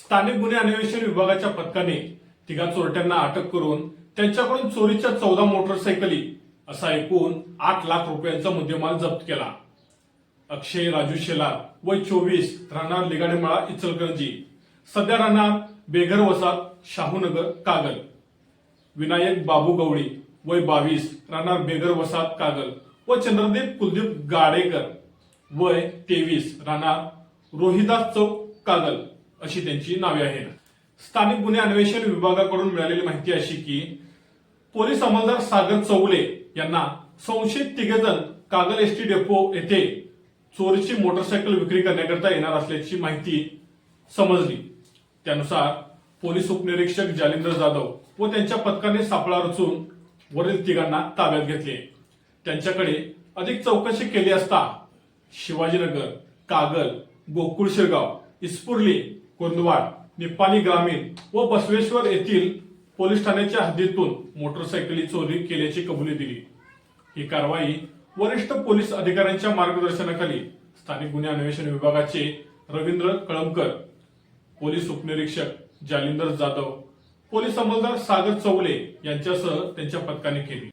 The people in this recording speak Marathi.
स्थानिक गुन्हे अन्वेषण विभागाच्या पथकाने तिघा चोरट्यांना अटक करून त्यांच्याकडून चोरीच्या चौदा मोटरसायकली असा एकूण आठ लाख रुपयांचा मुद्देमाल जप्त केला. अक्षय राजू शेलार वय चोवीस राहणार लिगाडेमळा इचलकरंजी. सध्या राहणार बेघर वसात शाहूनगर कागल. विनायक बाबू गवळी वय बावीस राहणार बेघर वसात कागल. व चंद्रदीप कुलदीप गाडेकर वय तेवीस राहणार रोहिदास चौक कागल. अशी त्यांची नावे आहेत. स्थानिक गुन्हे अन्वेषण विभागाकडून मिळालेली माहिती अशी की पोलीस अंमलदार सागर चौगले यांना संशयित तिघेजण कागल एसटी डेपो येथे चोरीची मोटरसायकल विक्री करण्याकरता येणार असल्याची माहिती समजली. त्यानुसार पोलीस उपनिरीक्षक जालिंदर जाधव व त्यांच्या पथकाने सापळा रचून वरील तिघांना ताब्यात घेतले. त्यांच्याकडे अधिक चौकशी केली असता शिवाजीनगर कागल गोकुळ शिरगाव इस्पुर्ली कुर्दवाड निपाणी ग्रामीण व बसवेश्वर येथील पोलीस ठाण्याच्या हद्दीतून मोटरसायकली चोरी केल्याची कबुली दिली. ही कारवाई वरिष्ठ पोलीस अधिकाऱ्यांच्या मार्गदर्शनाखाली स्थानिक गुन्हे अन्वेषण विभागाचे रवींद्र कळमकर पोलीस उपनिरीक्षक जालिंदर जाधव पोलीस अंमलदार सागर चौले यांच्यासह त्यांच्या पथकाने केली.